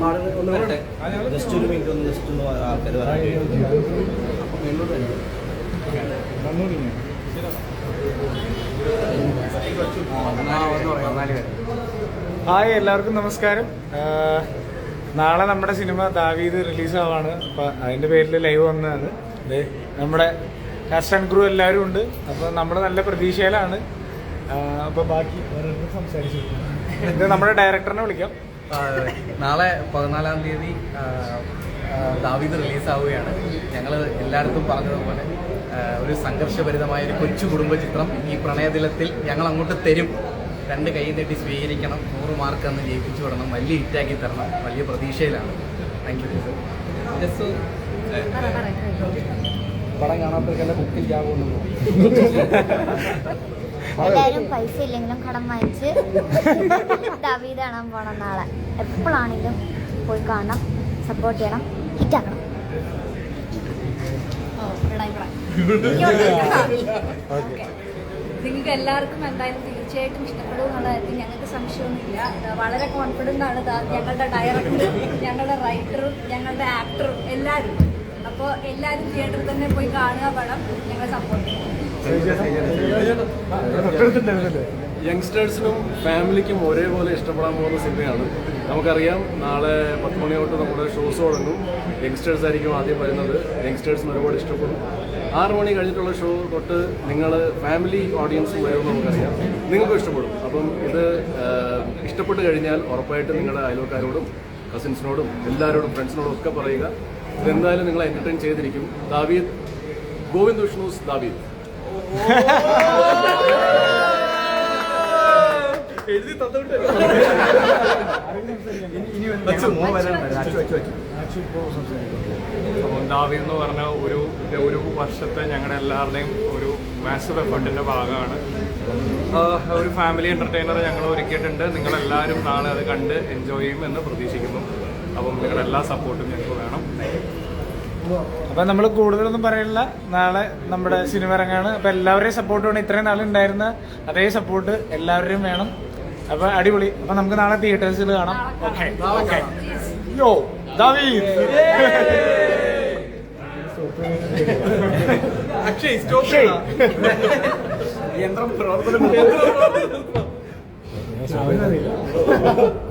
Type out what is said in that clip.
Just ഒരു minute ഒന്ന് just ഒന്ന് ആൾക്കാർ വരാൻ ഹായ് എല്ലാവർക്കും നമസ്കാരം. നാളെ നമ്മുടെ സിനിമ ദാവീദ് റിലീസാവാണ്. അപ്പൊ അതിന്റെ പേരിൽ ലൈവ് വന്നതാണ്. ദേ നമ്മുടെ കാസ്റ്റ് ആൻഡ് ക്രൂ എല്ലാവരും ഉണ്ട്. അപ്പൊ നമ്മൾ നല്ല പ്രതീക്ഷയിലാണ്. അപ്പൊ ബാക്കി ഓരോരുത്തരും സംസാരിച്ചു ഇത് നമ്മുടെ ഡയറക്ടറിനെ വിളിക്കാം. നാളെ പതിനാലാം തീയതി ദാവീദ് റിലീസ് റിലീസാവുകയാണ്. ഞങ്ങൾ എല്ലായിടത്തും പറഞ്ഞതുപോലെ ഒരു സംഘർഷഭരിതമായ ഒരു കൊച്ചു കുടുംബ ചിത്രം ഈ പ്രണയദിനത്തിൽ ഞങ്ങൾ അങ്ങോട്ട് തരും. രണ്ട് കൈ നീട്ടി സ്വീകരിക്കണം നൂറ് മാർക്ക് അന്ന് ജയിപ്പിച്ചു വിടണം വലിയ ഹിറ്റാക്കി തരണം വലിയ പ്രതീക്ഷയിലാണ്. താങ്ക് യു പടം കാണാത്തവർക്കെല്ലാം ബുക്കിൽ ചെയ്യാവുന്നു എല്ലാരും പൈസ ഇല്ലെങ്കിലും കടം വാങ്ങിച്ച് ദാവീദ് കാണാൻ പോണം നാളെ. എപ്പോഴാണെങ്കിലും പോയി കാണണം സപ്പോർട്ട് ചെയ്യണം ഹിറ്റാക്കണം ആക്കണം. നിങ്ങൾക്ക് എല്ലാവർക്കും എന്തായാലും തീർച്ചയായിട്ടും ഇഷ്ടപ്പെടും എന്നുള്ള കാര്യത്തിൽ ഞങ്ങൾക്ക് സംശയമൊന്നുമില്ല. വളരെ കോൺഫിഡന്റ് ആണ് ദാ ഞങ്ങളുടെ ഡയറക്ടറും ഞങ്ങളുടെ റൈറ്ററും ഞങ്ങളുടെ ആക്ടറും എല്ലാവരും. അപ്പോൾ എല്ലാവരും തിയേറ്ററിൽ തന്നെ പോയി കാണുക പടം ഞങ്ങളെ സപ്പോർട്ട് ചെയ്യും. യങ്സ്റ്റേഴ്സിനും ഫാമിലിക്കും ഒരേപോലെ ഇഷ്ടപ്പെടാൻ പോകുന്ന സിനിമയാണ്. നമുക്കറിയാം നാളെ പത്ത് മണി തൊട്ട് നമ്മുടെ ഷോസ് തുടങ്ങും. യങ്സ്റ്റേഴ്സ് ആയിരിക്കും ആദ്യം വരുന്നത്. യങ്സ്റ്റേഴ്സിന് ഒരുപാട് ഇഷ്ടപ്പെടും. ആറ് മണി കഴിഞ്ഞിട്ടുള്ള ഷോ തൊട്ട് നിങ്ങൾ ഫാമിലി ഓഡിയൻസ് വരുമെന്ന് നമുക്കറിയാം. നിങ്ങൾക്കും ഇഷ്ടപ്പെടും. അപ്പം ഇത് ഇഷ്ടപ്പെട്ട് കഴിഞ്ഞാൽ ഉറപ്പായിട്ടും നിങ്ങളുടെ അയൽവക്കാരോടും കസിൻസിനോടും എല്ലാവരോടും ഫ്രണ്ട്സിനോടും ഒക്കെ പറയുക. ഇതെന്തായാലും നിങ്ങളെ എന്റർടൈൻ ചെയ്തിരിക്കും. ദാവീദ് ഗോവിന്ദ് വിഷ്ണുസ് ദാവീദ്. എഴുതി തന്നിട്ട്. ദാവീദ് എന്ന് പറഞ്ഞ ഒരു ഒരു വർഷത്തെ ഞങ്ങളുടെ എല്ലാവരുടെയും ഒരു മാസീവ് എഫേർട്ടിന്റെ ഭാഗമാണ്. ഒരു ഫാമിലി എന്റർടൈനർ ഞങ്ങൾ ഒരുക്കിയിട്ടുണ്ട്. നിങ്ങളെല്ലാവരും നാളെ അത് കണ്ട് എൻജോയ് ചെയ്യും എന്ന് പ്രതീക്ഷിക്കുന്നു. അപ്പം നിങ്ങളുടെ എല്ലാ സപ്പോർട്ടും ഞങ്ങൾക്ക് വേണം. അപ്പൊ നമ്മൾ കൂടുതലൊന്നും പറയില്ല. നാളെ നമ്മുടെ സിനിമ ഇറങ്ങാണ് അപ്പൊ എല്ലാവരെയും സപ്പോർട്ട് വേണം. ഇത്രയും നാൾ ഉണ്ടായിരുന്ന അതേ സപ്പോർട്ട് എല്ലാവരുടെയും വേണം. അപ്പൊ അടിപൊളി. അപ്പൊ നമുക്ക് നാളെ തിയേറ്റേഴ്സിൽ കാണാം. ഓക്കെ ഓക്കെ യോ ദാവീദ് അക്ഷയ് സ്റ്റോപ്പ് യന്ത്രം പ്രവർത്തനം.